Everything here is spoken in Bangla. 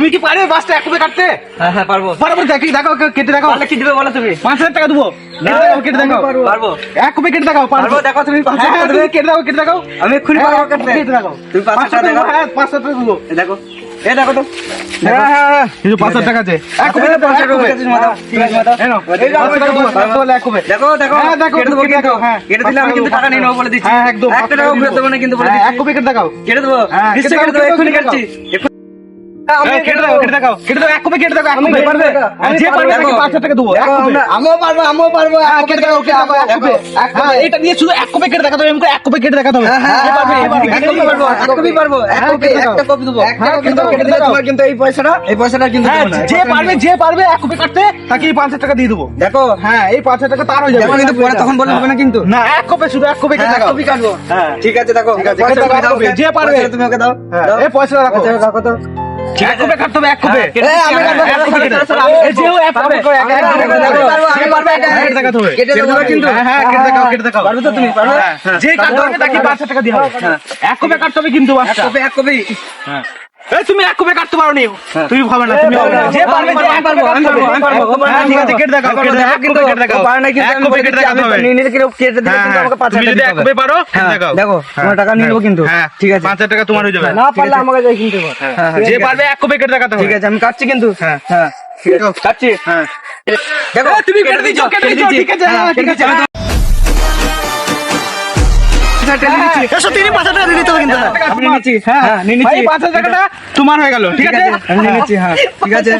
তুমি কি পারবে পাঁচটা এক কপি কাটতে? হ্যাঁ হ্যাঁ পারব। বরাবর দেখি দেখো কেটে দেখাও। পারলে কি দিবে বলো তুমি? পাঁচ হাজার টাকা দেবো। কেটে কেটে দেখাও। পারব। এক কপি কেটে দেখাও পারব দেখো তুমি হ্যাঁ হ্যাঁ। কেটে দাও কেটে আমি এক্ষুনি হ্যাঁ, পারব কেটে দেখাও। তুমি পাঁচ হাজার টাকা হ্যাঁ পাঁচ হাজার টাকা দেবো। দেখো। এই দেখো তো। হ্যাঁ হ্যাঁ হ্যাঁ পাঁচ হাজার টাকা আছে। এক কপি পাঁচ হাজার টাকা। দেখো দেখো হ্যাঁ, দেখো, কেটে কেটে দেখাও, হ্যাঁ। কেটে দিলে আমি কিন্তু টাকা নিয়ে নেব বলে দিচ্ছি। হ্যাঁ একদম। একটা টাকা ফেরত দেবো না কিন্তু বলে এক দিচ্ছি। কেটে দেখাও। কেটে দেবো। নিশ্চয়ই কেটে কেটে দেবো এক্ষুনি কাটছি। এটা দিয়ে শুধু এক কপি কেটে দেখাতে হবে এক কপি কেটে দেখাতে হবে। হ্যাঁ, হ্যাঁ, যে পারবে, হ্যাঁ, যে পারবে, কিন্তু এই পয়সাটা এই পয়সাটা কিন্তু যে পারবে যে পারবে এক কপি কাটতে তাকে এই পাঁচ হাজার টাকা দিয়ে দেবো। দেখো। হ্যাঁ এই পাঁচ হাজার টাকা তার হয়ে যাবে কিন্তু পরে তখন বললে হবে না কিন্তু। না এক কপি শুধু এক কপি এক কপি কাটবো। ঠিক আছে দেখো। যে পারবে। পয়সাটা তুমি ওকে দাও। এই পয়সা রাখো রাখো তো এক কপি কাটতে হবে এক কপি আমি এক কপি। আমি পারবে, এক- কেটে দেখাতে। কেটে কিন্তু। হ্যাঁ, কেটে দেখাও, কেটে দেখাও। পারবে তো তুমি, পারবে? যে কাটতে হবে তাকে পাঁচ হাজার টাকা দিয়ে। এক কপি কাটতে হবে কিন্তু এক কপি হ্যাঁ। তুমি এক কপি কাটতে পারো নি হ্যাঁ। তুমি ভাবে না তুমি না। যে পারবে যে পারব, কপি আমি পারব, আমি পারব, আমি পারব, হ্যাঁ, ঠিক আছে, কেটে দেখাও, কেটে দেখাও, কিন্তু কেটে দেখাও। পারে না কিন্তু এক আমি কেটে দেখাতে হবে। নিয়ে নিলে কিন্তু কেটে দিলে হ্যাঁ, কিন্তু আমাকে পাঁচ তুমি হাজার যদি দিতে এক হবে। পারো, দেখাও। দেখো, তোমার টাকা নিয়ে নেব কিন্তু। হ্যাঁ, ঠিক আছে। পাঁচ হাজার টাকা তোমার হয়ে যাবে না পারলে আমাকে যাই কিনতে পারো। যে পারবে এক কপি কেটে দেখাতে হবে ঠিক আছে আমি কাটছি কিন্তু হ্যাঁ। হ্যাঁ কাটছি হ্যাঁ দেখো তুমি কেটে দিচ্ছ, কেটে দিচ্ছি। ঠিক আছে, ঠিক আছে, টেনে। হ্যাঁ, তিনি পাঁচ হাজার টাকা দিতে হবে কিন্তু। আমি তোমার। নিচ্ছি হ্যাঁ হ্যাঁ নিচ্ছি পাঁচ হাজার টাকাটা তোমার হয়ে গেল ঠিক আছে আমি নিচ্ছি হ্যাঁ ঠিক আছে